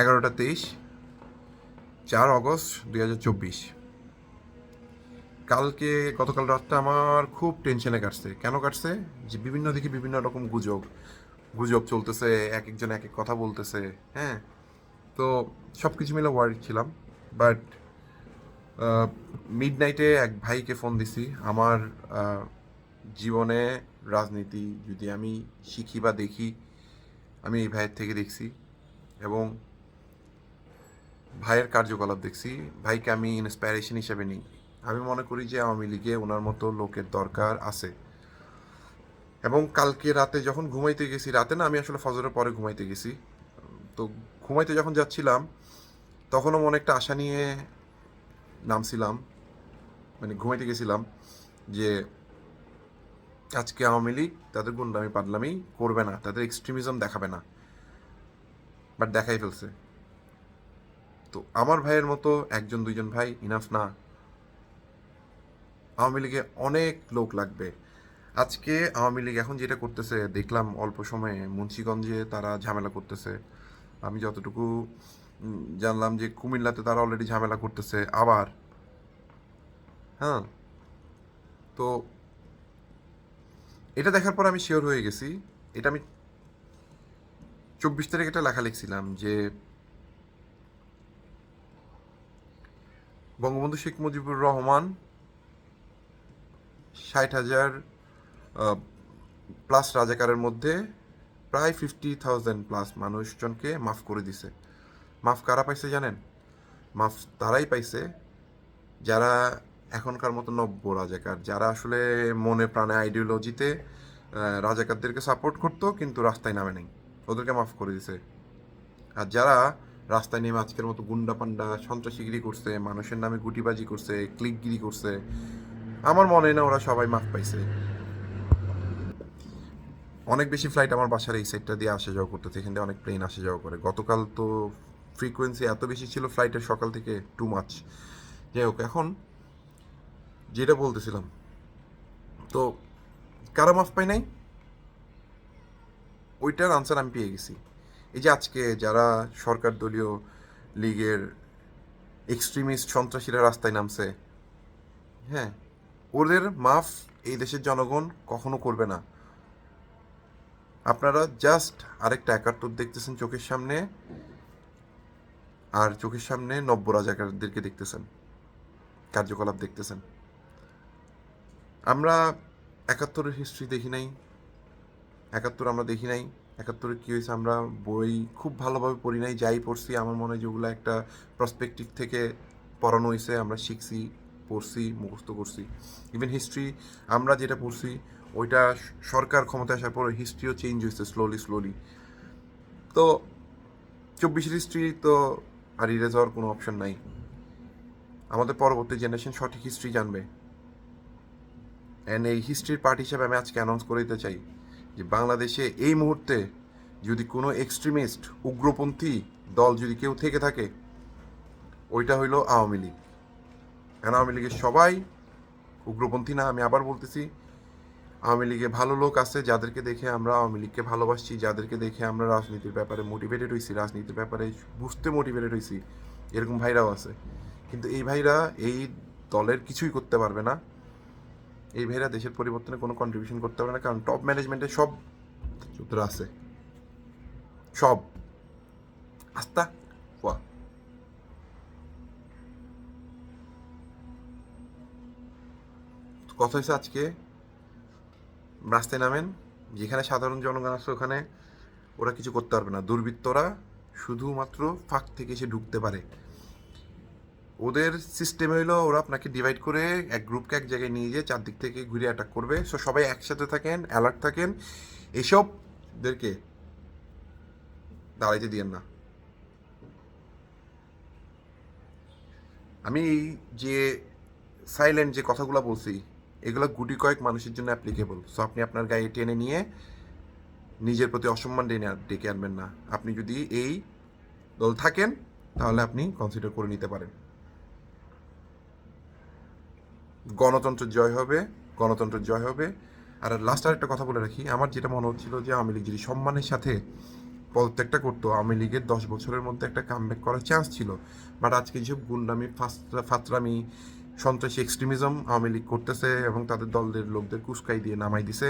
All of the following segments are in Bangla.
এগারোটা তেইশ, চার অগস্ট দুই হাজার চব্বিশ। কালকে, গতকাল রাতটা আমার খুব টেনশনে কাটছে। কেন কাটছে? যে বিভিন্ন দিকে বিভিন্ন রকম গুজব গুজব চলতেছে এক একজন এক এক কথা বলতেছে হ্যাঁ? তো সব কিছু মিলে ওয়ার্ড ছিলাম বাট মিড নাইটে এক ভাইকে ফোন দিছি। আমার জীবনে রাজনীতি যদি আমি শিখি বা দেখি, আমি এই ভাইয়ের থেকে দেখছি এবং ভাইয়ের কার্যকলাপ দেখছি। ভাইকে আমি ইন্সপায়ারেশন হিসেবে নিই। আমি মনে করি যে আওয়ামী লীগে ওনার মতো লোকের দরকার আছে। এবং কালকে রাতে যখন ঘুমাইতে গেছি, রাতে না আমি আসলে ফজরের পরে ঘুমাইতে গেছি। তো ঘুমাইতে যখন যাচ্ছিলাম, তখনও মনে একটা আশা নিয়ে নামছিলাম মানে ঘুমাইতে গেছিলাম যে আজকে আওয়ামী লীগ তাদের গুন্ডামি পাগলামি করবে না, তাদের এক্সট্রিমিজম দেখাবে না। বাট দেখাই ফেলছে। তো আমার ভাইয়ের মতো একজন, দুইজন ভাই ইনাফ না। আওয়ামী লীগে অনেক লোক লাগবে। আজকে আওয়ামী লীগ এখন যেটা করতেছে, দেখলাম অল্প সময়ে মুন্সিগঞ্জে তারা ঝামেলা করতেছে। আমি যতটুকু জানলাম যে কুমিল্লাতে তারা অলরেডি ঝামেলা করতেছে, আবার। হ্যাঁ? তো এটা দেখার পর আমি শিওর হয়ে গেছি। এটা আমি চব্বিশ তারিখ একটা লেখা লিখছিলাম যে বঙ্গবন্ধু শেখ মুজিবুর রহমান ষাট হাজার প্লাস রাজাকারের মধ্যে প্রায় ফিফটি থাউজেন্ড প্লাস মানুষজনকে মাফ করে দিছে। মাফ কারা পাইছে জানেন? মাফ তারাই পাইছে। যারা এখনকার মতো নব্য রাজাকার, যারা আসলে মনে প্রাণে আইডিওলজিতে রাজাকারদেরকে সাপোর্ট করতো, কিন্তু রাস্তায় নামে নেই। ওদেরকে মাফ করে দিছে। আর যারা রাস্তায় নেমে আজকের মতো গুন্ডা পান্ডা সন্ত্রাসীগিরি করছে, মানুষের নামে গুটিবাজি করছে, ক্লিকগিরি করছে। আমার মনে হয় না ওরা সবাই মাফ পাইছে। অনেক বেশি ফ্লাইট আমার বাসার এই সাইডটা দিয়ে আসা যাওয়া করতেছে, এখান থেকে অনেক প্লেন আসা যাওয়া করে। গতকাল তো ফ্রিকোয়েন্সি এত বেশি ছিল ফ্লাইটের সকাল থেকে টু মাচ যাই হোক, এখন যেটা বলতেছিলাম, তো কারা মাফ পাই নাই? ওইটার আনসার আমি পেয়ে গেছি। এই যে আজকে যারা সরকার দলীয় লীগের এক্সট্রিমিস্ট সন্ত্রাসীরা রাস্তায় নামছে হ্যাঁ ওদের মাফ এই দেশের জনগণ কখনো করবে না। আপনারা জাস্ট আরেকটা একাত্তর দেখতেছেন চোখের সামনে, আর চোখের সামনে নব্য রাজাকারদেরকে দেখতেছেন, কার্যকলাপ দেখতেছেন। আমরা একাত্তরের হিস্ট্রি দেখি নাই, একাত্তর আমরা দেখি নাই। একাত্তরে কী হয়েছে আমরা বই খুব ভালোভাবে পড়ি নাই, যাই পড়ছি, আমার মনে হয় যেগুলো একটা প্রসপেক্টিভ থেকে পড়ানো হয়েছে, আমরা শিখছি, পড়ছি, মুখস্থ করছি। ইভেন হিস্ট্রি আমরা যেটা পড়ছি, ওইটা সরকার ক্ষমতায় আসার পর হিস্ট্রিও চেঞ্জ হয়েছে স্লোলি স্লোলি তো চব্বিশের হিস্ট্রি তো আর ইরেজ হওয়ার কোনো অপশন নাই। আমাদের পরবর্তী জেনারেশন সঠিক হিস্ট্রি জানবে। অ্যান্ড এই হিস্ট্রির পার্ট হিসেবে আমি আজকে অ্যানাউন্স করে দিতে চাই। যে বাংলাদেশে এই মুহূর্তে যদি কোনো এক্সট্রিমিস্ট উগ্রপন্থী দল যদি কেউ থেকে থাকে, ওইটা হইল আওয়ামী লীগ। কারণ আওয়ামী লীগের সবাই উগ্রপন্থী না? আমি আবার বলতেছি, আওয়ামী লীগে ভালো লোক আছে যাদেরকে দেখে আমরা আওয়ামী লীগকে ভালোবাসছি, যাদেরকে দেখে আমরা রাজনীতির ব্যাপারে মোটিভেটেড হয়েছি রাজনীতির ব্যাপারে বুঝতে মোটিভেটেড হয়েছি এরকম ভাইরাও আছে। কিন্তু এই ভাইরা এই দলের কিছুই করতে পারবে না। এই ভাইরা দেশের পরিবর্তনে কোনো কন্ট্রিবিউশন করতে পারবে না, কারণ টপ ম্যানেজমেন্টে সব সূত্র আছে। সব। আস্তা ওয়া। কথা হয়েছে আজকে, রাস্তায় নামেন, যেখানে সাধারণ জনগণ আছে ওখানে ওরা কিছু করতে পারবে না। দুর্বৃত্তরা শুধুমাত্র ফাঁক থেকে এসে ঢুকতে পারে। ওদের সিস্টেম হইল ওরা আপনাকে ডিভাইড করে এক গ্রুপকে এক জায়গায় নিয়ে গিয়ে চারদিক থেকে ঘুরে অ্যাটাক করবে। সো সবাই একসাথে থাকেন অ্যালার্ট থাকেন। এসবদেরকে দাঁড়াইতে দিয়েন না। আমি এই যে সাইলেন্ট যে কথাগুলো বলছি, এগুলো গুটি কয়েক মানুষের জন্য অ্যাপ্লিকেবল সো আপনি আপনার গায়ে টেনে নিয়ে নিজের প্রতি অসম্মান ডেনে ডেকে আনবেন না। আপনি যদি এই দল থাকেন, তাহলে আপনি কনসিডার করে নিতে পারেন। গণতন্ত্রের জয় হবে, গণতন্ত্র জয় হবে। আর লাস্ট আর একটা কথা বলে রাখি, আমার যেটা মনে হচ্ছিল যে আওয়ামী লীগ যদি সম্মানের সাথে পদত্যাগটা করতো, আওয়ামী লীগের দশ বছরের মধ্যে একটা কামব্যাক করার চান্স ছিল। বাট আজকে যেসব গুন্ডামি ফাতরামি, সন্ত্রাসী এক্সট্রিমিজম আওয়ামী লীগ করতেছে এবং তাদের দলদের লোকদের কুস্কাই দিয়ে নামাই দিছে,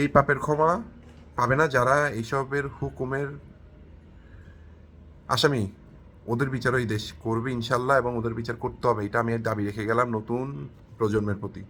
এই পাপের ক্ষমা পাবে না যারা এইসবের হুকুমের আসামি। ওদের বিচার ওই দেশ করবে ইনশাল্লাহ এবং ওদের বিচার করতে হবে। এটা আমি দাবি রেখে গেলাম নতুন প্রজন্মের প্রতি।